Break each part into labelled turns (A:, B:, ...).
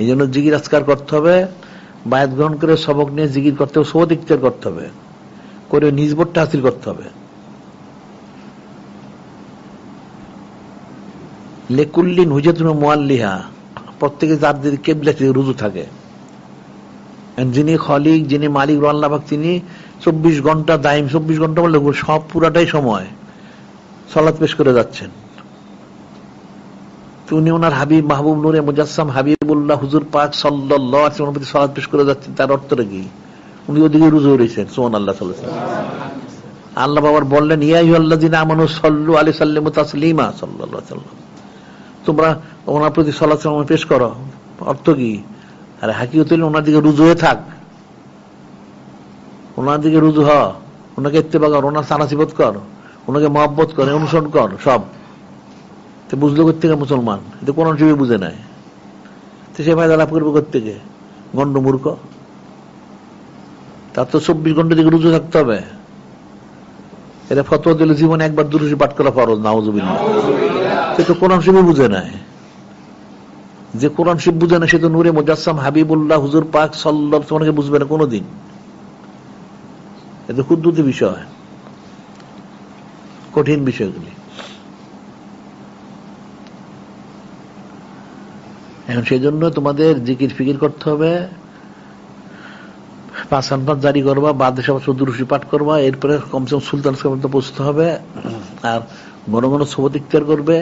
A: এই জন্য জিগির আজকার করতে হবে, বায়াত গ্রহণ করে সবক নিয়ে জিগির করতে হবে ইখতিয়ার করতে হবে, করে নিজবোধটা হাসিল করতে হবে। লেকুল্লিন হুজাতুন মোয়াল্লিহা প্রত্যেকে যার দিকে কেবলা রুজু থাকে। যিনি খলিক, যিনি মালিক আল্লাহবাক তিনি চব্বিশ ঘণ্টা দাইম চব্বিশ ঘণ্টা বললে সব পুরাটাই সময় সলাৎ পেশ করে যাচ্ছেন। উনি ওনার হাবিব মাহবুব নুরে মুজাসসাম হাবিবুল্লাহ হুজুর পাক সাল্লাল্লাহু আলাইহি ওয়াসাল্লাম প্রতি সালাত পেশ করে যাচ্ছেন। তার অর্থটা কি? উনি ওদিকে রুজু রয়েছেন সোহান আল্লাহ সাল্লাল্লাহু আলাইহি ওয়াসাল্লাম। আল্লাহ বাবার বললেন, ইয়া আইয়ুহাল্লাযিনা আমানু সাল্লু আলাইহি সাল্লিমু তাসলিমা সাল্লাল্লাহু আলাইহি ওয়াসাল্লাম। তোমরা ওনার প্রতি সালাত সালাম পেশ করো। অর্থ কি? আরে হাকিকত হইলে ওনার দিকে রুজু হয়ে থাক। ওনার দিকে রুজু হ। ওনাকে ইত্তেবা কর ওনার সানাসিবত কর। ওনাকে মহব্বত কর, অনুসরণ কর, সব। তো বুঝলো থেকে মুসলমান? এটা কোন জীবী বুঝে নাই। তো সে ফায়দা লাভ করবে থেকে গন্ড মূর্খ? তার তো চব্বিশ ঘণ্টা দিকে রুজু থাকতে হবে। এটা ফতোয়া দিলে জীবনে একবার দুরুষি পাঠ করা ফরজ, নাউজুবিল্লাহ। সে তো কোরআন শিবই বুঝে নাই। যে কোরআন শিব বুঝে না সে তো নূরে মুজাসসাম হাবিবুল্লাহ হুজুর পাক সাল্লাহ তোমাকে বুঝবে না কোনোদিন। এটা ক্ষুদ্রতি বিষয়। কঠিন বিষয়গুলি। এখন সেই জন্য তোমাদের জিকির ফিকির করতে হবে। পাঁচ জারি করবা, বাদে সব চৌদুরুষি পাঠ করবা, এরপরে কমসে কম সুলতান পর্যন্ত পৌঁছতে হবে। আর ঘন ঘন সবত করবে।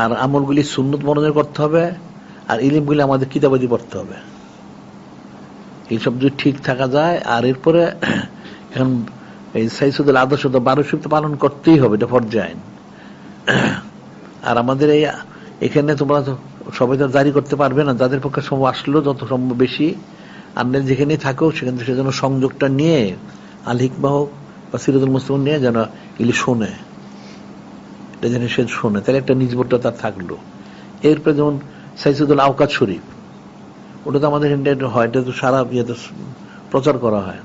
A: আর আমলগুলি সুন্নত মনোযোগ করতে হবে। আর ইলিমগুলি আমাদের কিতাবাদি পড়তে হবে। এইসব যদি ঠিক থাকা যায়, আর এরপরে এখন এই সাইসুদুল আদর্শ তো বারো তো পালন করতেই হবে, এটা আইন আর আমাদের এই এখানে তোমরা সবাই তো জারি করতে পারবে না। যাদের পক্ষে সম্ভব আসলো যত সম্ভব বেশি আপনার যেখানেই থাকো সেখান থেকে সেজন্য সংযোগটা নিয়ে আল হিকমা হোক বা সিরাজুল মুসলিম নিয়ে যেন ইলি শোনে। এটা যেন সে শোনে। তাহলে একটা নিজবোধটা তার থাকল। এরপরে যেমন সাইসুদুল আওকাত শরীফ, ওটা তো আমাদের ইন্ডিয়াতে হয়। এটা তো সারা ইয়েতে প্রচার করা হয়।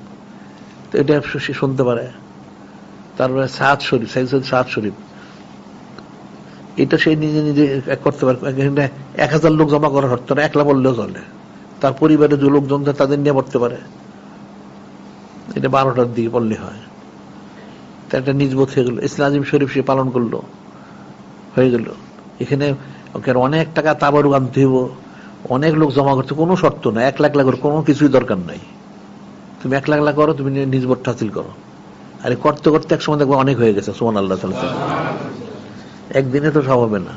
A: তো এটা সে শুনতে পারে। তারপরে সাদ শরীফ সাইসুদ সাদ শরীফ। এটা সে নিজে নিজে করতে পারে। এক হাজার লোক জমা করা হতো না, একলা বললেও চলে। তার পরিবারে যে লোকজন তাদের নিয়ে পড়তে পারে। এটা বারোটার দিকে পড়লে হয়। তা একটা নিজবোধ হয়ে গেল। ইসলাম শরীফ সে পালন করল। হয়ে গেল। এখানে ওকে অনেক টাকা তাবারু আনতে হইব। অনেক লোক জমা করতে কোনো শর্ত না। এক লাখ লাখ কোনো কিছুই দরকার নাই। তুমি এক লাখ লাখ করো, তুমি নিজবোধটা হাসিল করো। আরে করতে করতে এক সময় দেখব অনেক হয়ে গেছে সোমান আল্লাহ তালা একদিনে তো সব হবে না।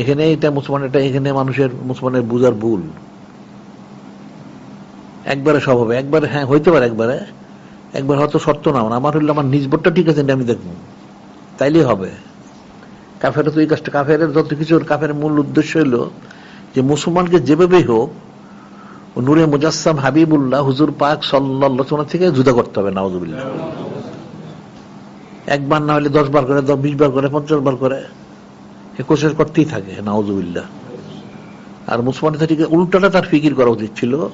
A: এখানে এটা মুসলমান, এটা এখানে মানুষের, মুসলমানের বুঝার ভুল। একবারে সব হবে। একবারে হ্যাঁ হইতে পারে একবারে। একবার হয়তো শর্ত না আমার হইলে আমার নিজবোধটা ঠিক আছে আমি দেখব। তাইলেই হবে। কাফের তো এই কাজটা কাফের যত কিছু, কাফের মূল উদ্দেশ্য হলো যে মুসলমানকে যেভাবেই হোক, নূরে মুজাসসাম হাবিবুল্লাহ হুজুর পাক সাল্লাহ থেকে জুদা করতে হবে নাওজুবিল্লাহ একবার না হলে দশ বার করে বিশ বার করে, পঞ্চাশ বার করে। কোশেষ করতেই থাকে নাওজুবিল্লাহ আর মুসলমান থেকে উল্টাটা তার ফিকির করা উচিত ছিল?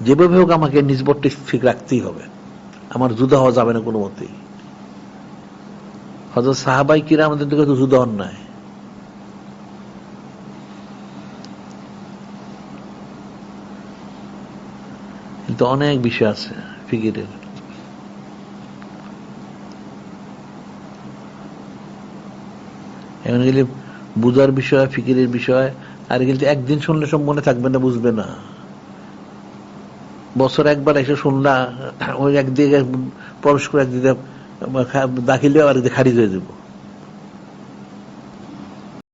A: যেভাবে হোক আমাকে নিজবরটি ঠিক রাখতেই হবে। আমার জুদা হওয়া যাবে না কোনো মতেই। হয়তো সাহাবাই কিরা আমাদের তো জুদা হন নাই। কিন্তু অনেক বিষয় আছে ফিকিরের। এখন গেলে বুঝার বিষয়, ফিকিরের বিষয়, আর গেলে একদিন শুনলে সব মনে থাকবে না, বুঝবে না। বছর একবার এসে শুনলা, ওই একদিকে প্রবেশ করে একদিকে দাখিলে আর খারিজ হয়ে যাব।